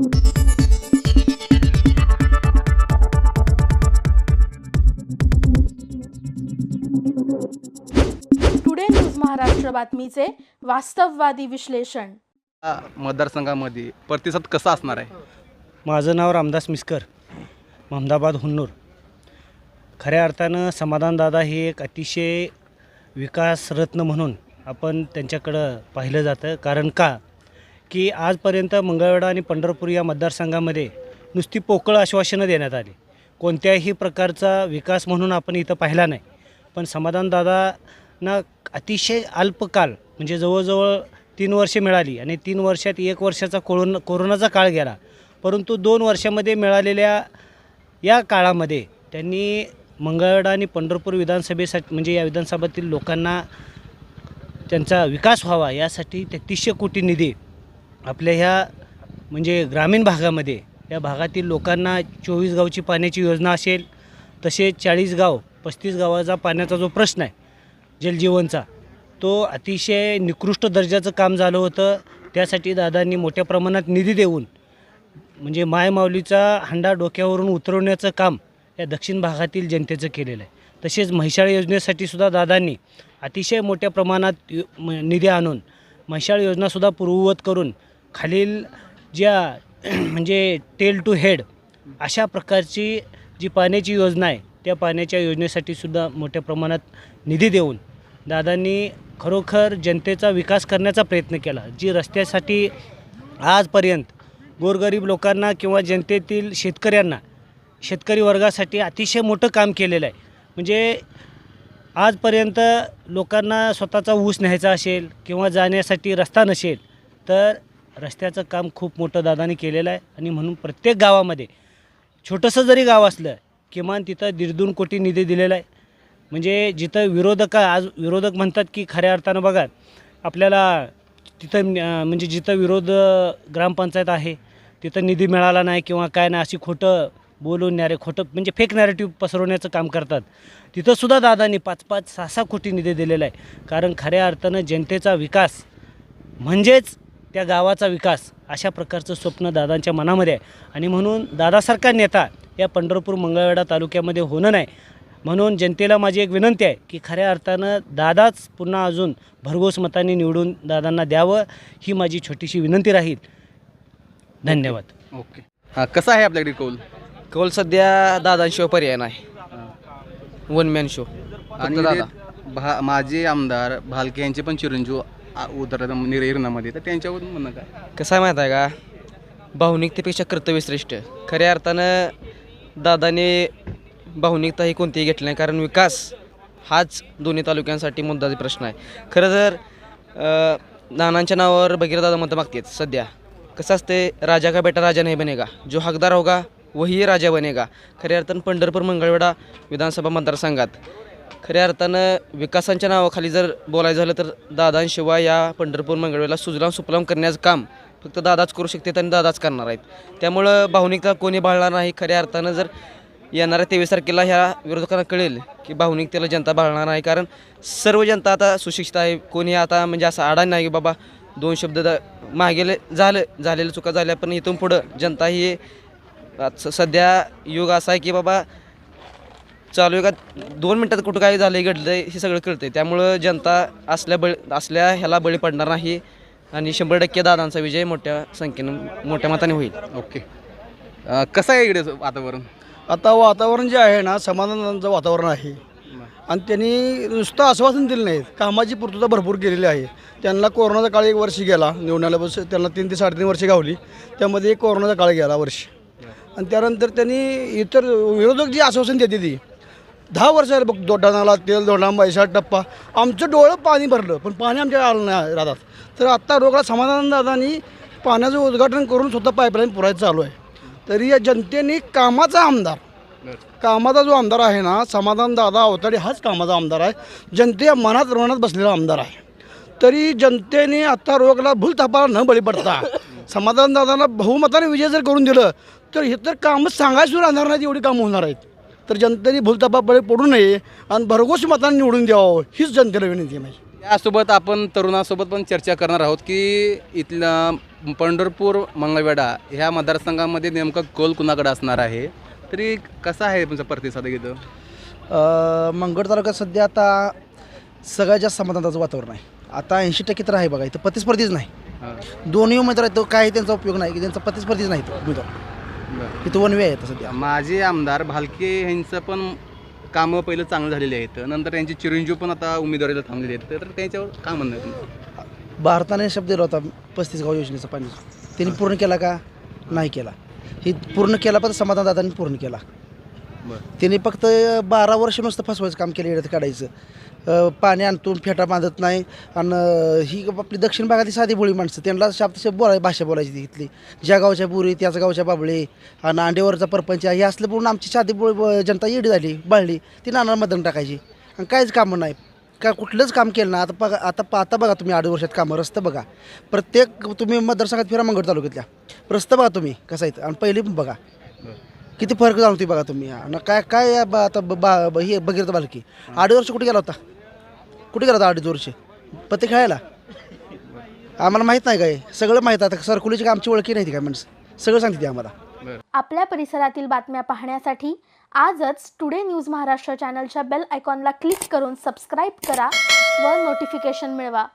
Today news Maharashtra बातमीचे वास्तववादी विश्लेषण या मतदारसंघामध्ये प्रतिसाद कसा असणार आहे? माझं नाव रामदास मिस्कर महमदाबाद हुन्नूर. खऱ्या अर्थानं समाधानदादा ही एक अतिशय विकासरत्न म्हणून आपण त्यांच्याकडं पाहिलं जातं. कारण का? की आजपर्यंत मंगळवेढा आणि पंढरपूर या मतदारसंघामध्ये नुसती पोकळ आश्वासनं देण्यात आली. कोणत्याही प्रकारचा विकास म्हणून आपण इथं पाहिला नाही. पण समाधानदादांना अतिशय अल्पकाल म्हणजे जवळजवळ तीन वर्षे मिळाली आणि तीन वर्षात एक वर्षाचा कोरोना कोरोनाचा काळ गेला. परंतु दोन वर्षामध्ये मिळालेल्या या काळामध्ये त्यांनी मंगळवेढा आणि पंढरपूर विधानसभेसाठी म्हणजे या विधानसभेतील लोकांना त्यांचा विकास व्हावा यासाठी तेहतीसशे कोटी निधी आपल्या ह्या म्हणजे ग्रामीण भागामध्ये या भागातील लोकांना चोवीस गावची पाण्याची योजना असेल तसेच चाळीस गाव पस्तीस गावाचा पाण्याचा जो प्रश्न आहे जलजीवनचा तो अतिशय निकृष्ट दर्जाचं काम झालं होतं. त्यासाठी दादांनी मोठ्या प्रमाणात निधी देऊन म्हणजे मायमाऊलीचा हंडा डोक्यावरून उतरवण्याचं काम या दक्षिण भागातील जनतेचं केलेलं आहे. तसेच म्हैसाळ योजनेसाठी सुद्धा दादांनी अतिशय मोठ्या प्रमाणात यु- म- निधी आणून म्हैसाळ योजनासुद्धा पूर्ववत करून खालील ज्या म्हणजे टेल टू हेड अशा प्रकारची जी पाण्याची योजना आहे त्या पाण्याच्या योजनेसाठी सुद्धा मोठ्या प्रमाणात निधी देऊन दादांनी खरोखर जनतेचा विकास करण्याचा प्रयत्न केला जी रस्त्यासाठी आजपर्यंत गोरगरीब लोकांना किंवा जनतेतील शेतकऱ्यांना शेतकरी वर्गासाठी अतिशय मोठं काम केलेलं आहे. म्हणजे आजपर्यंत लोकांना स्वतःचा ऊस न्यायचा असेल किंवा जाण्यासाठी रस्ता नसेल तर रस्त्याचं काम खूप मोठं दादाने केलेलं आहे. आणि म्हणून प्रत्येक गावामध्ये छोटंसं जरी गाव असलं किमान तिथं दीड दोन कोटी निधी दिलेला आहे. म्हणजे जिथं विरोधक आज विरोधक म्हणतात की खऱ्या अर्थानं बघा आपल्याला तिथं म्हणजे जिथं विरोध ग्रामपंचायत आहे तिथं निधी मिळाला नाही किंवा काय नाही अशी खोटं बोलून न्यारे खोटं म्हणजे फेक नॅरेटिव्ह पसरवण्याचं काम करतात. तिथंसुद्धा दादांनी पाच पाच सहा सहा कोटी निधी दिलेला आहे. कारण खऱ्या अर्थानं जनतेचा विकास म्हणजेच त्या गावाचा विकास अशा प्रकारचं स्वप्न दादांच्या मनामध्ये आहे. आणि म्हणून दादासारखा नेता या पंढरपूर मंगळवेढा तालुक्यामध्ये होणं नाही. म्हणून जनतेला माझी एक विनंती आहे की खऱ्या अर्थानं दादाच पुन्हा अजून भरघोस मतांनी निवडून दादांना द्यावं ही माझी छोटीशी विनंती राहील. धन्यवाद. ओके. हां कसा आहे आपल्याकडे कौल? कौल सध्या दादांशिवाय पर्याय नाही. वन मॅन शो आणि दादा. भा माजी आमदार भालके यांचे पण चिरंजीव आ- उतरत निर्णयामध्ये म्हणजे तर त्यांच्यावर म्हणणं काय? कसं आहे माहीत आहे का? भावनिकतेपेक्षा कर्तव्यश्रेष्ठ खऱ्या अर्थानं दादाने भावनिकता ही कोणतीही घेतली नाही कारण विकास हाच दोन्ही तालुक्यांसाठी मुद्दाचा प्रश्न आहे. खरं तर नानांच्या नावावर भगीरदादा मतं मागतात सध्या. कसं असते राजा का बेटा राजा नाही बनेगा. जो हकदार होगा वही राजा बनेगा. खऱ्या अर्थानं पंढरपूर मंगळवेढा विधानसभा मतदारसंघात. खऱ्या अर्थानं विकासांच्या नावाखाली जर बोलायचं झालं तर दादांशिवाय या पंढरपूर मंगळवेला सुजलाम सुफलाम करण्याचं काम फक्त दादाच करू शकतात आणि दादाच करणार आहेत. त्यामुळं भावनिकता कोणी बाळणार नाही खऱ्या अर्थानं जर येणाऱ्या तेवीस तारखेला ह्या विरोधकांना कळेल की भावनिकतेला जनता बाळणार नाही. कारण सर्व जनता आता सुशिक्षित आहे. कोणी आता म्हणजे असं आडा नाही की बाबा दोन शब्द द- मागेले झालं झालेलं चुका झाल्या पण इथून पुढं जनता ही आज सध्या युग असा आहे की बाबा चालू आहे का? दोन मिनटात कुठं काय झालं घडलं हे सगळं कळतंय. त्यामुळं जनता असल्या बळी असल्या ह्याला बळी पडणार नाही आणि शंभर टक्के दादांचा विजय मोठ्या संख्येनं मोठ्या मताने होईल. ओके. अं, कसं आहे इकडे वातावरण? आता वातावरण जे आहे ना समाधानाचं वातावरण आहे. आणि त्यांनी नुसतं आश्वासन दिलं नाहीत. कामाची पूर्तता भरपूर केलेली आहे. त्यांना कोरोनाचा काळ एक वर्ष गेला निवडून आल्यापासून त्यांना तीन ते साडेतीन वर्षे गावली. त्यामध्ये एक कोरोनाचा काळ गेला वर्ष. आणि त्यानंतर त्यांनी इतर विरोधक जी आश्वासन देते ती दहा वर्ष झाले बघ दोड्डाणाला तेल दोडा पैसा टप्पा. आमचं डोळं पाणी भरलं पण पाणी आमच्या आलं नाही राहतात तर आत्ता रोगला समाधान दादानी पाण्याचं उद्घाटन करून स्वतः पाईपलाईन पुरायचं चालू आहे. तरी या जनतेने कामाचा आमदार कामाचा जो आमदार आहे ना समाधान दादा अवताडे हाच कामाचा आमदार आहे. जनते मनात मनात बसलेला आमदार आहे. तरी जनतेने आत्ता रोगला भूलथापाला न बळी पडता समाधान दादांना बहुमताने विजय जर करून दिलं तर हे तर कामच सांगायचं राहणार नाहीत एवढी कामं होणार आहेत. तर जनतेने बळी पडू नये आणि भरघोस मताने निवडून द्यावं हीच जनतेला विनंती आहे माझी. यासोबत आपण तरुणासोबत पण चर्चा करणार आहोत की इथला पंढरपूर मंगळवेढा ह्या मतदारसंघामध्ये नेमकं कौल कुणाकडे असणार आहे? तरी कसा आहे तुमचा प्रतिसाद इथं? अ, मंगळ तालुक्यात सध्या आता सगळ्यात जास्त समाधानाचं वातावरण आहे. आता ऐंशी टक्के तर आहे बघा इथं प्रतिस्पर्धीच नाही. हां. दोन्ही उमेदवार आहेत तो काही त्यांचा उपयोग नाही की त्यांचा प्रतिस्पर्धीच नाही तो उमेदवार. बरं. इथं वन वे आहे आता सध्या. माजी आमदार भालके यांचं पण कामं पहिलं चांगलं झालेली आहेत. नंतर त्यांचे चिरंजीव पण आता उमेदवारीला थांबलेले आहेत. तर त्यांच्यावर काय म्हणणं आहे तुमचं? भारताने शब्द दिला होता पस्तीस गाव योजनेचा पाणी. त्यांनी पूर्ण केला का? नाही केला. ही पूर्ण केला पण समाधान दादांनी पूर्ण केला. त्यांनी फक्त बारा वर्ष नुसतं फसवायचं काम केलं येण्यात काढायचं. पाणी आणतून फेटा बांधत नाही. आणि ही आपली दक्षिण भागातली साधी बोळी माणसं. त्यांना शब्द बोलाय भाषा बोलायची ती इथली. ज्या गावच्या बुरी त्याच गावच्या बाबळे आणि अंडेवरचा परपंच हे असलं पूर्ण आमची साधी बोळी जनता येडी झाली बाळली. ती नाना मतदान टाकायची. आणि काहीच कामं नाही. का कुठलंच काम केलं ना आता बघा आता आता बघा तुम्ही आठ वर्षात कामं रस्ते बघा. प्रत्येक तुम्ही मतदारसंघात फिरा मंगळ तालुक्यातल्या. रस्ते बघा तुम्ही कसं आहेत आणि पहिली पण बघा. किती फरक जाणवतोय बघा तुम्ही आणि काय काय या बा- आता ब- बा ब- हे बघितलं बालकी. अडीच वर्ष कुठे गेला होता? कुठे गेला होता अडीच वर्ष? पत्ते खेळायला? आम्हाला माहीत नाही काय. सगळं माहीत आता सरकुलीची काय आमची ओळखी नाही ती काय माणसं. सगळं सांगते ती आम्हाला. आपल्या परिसरातील बातम्या पाहण्यासाठी आजच टुडे न्यूज महाराष्ट्र चॅनलच्या बेल आयकॉनला क्लिक करून सबस्क्राईब करा व नोटिफिकेशन मिळवा.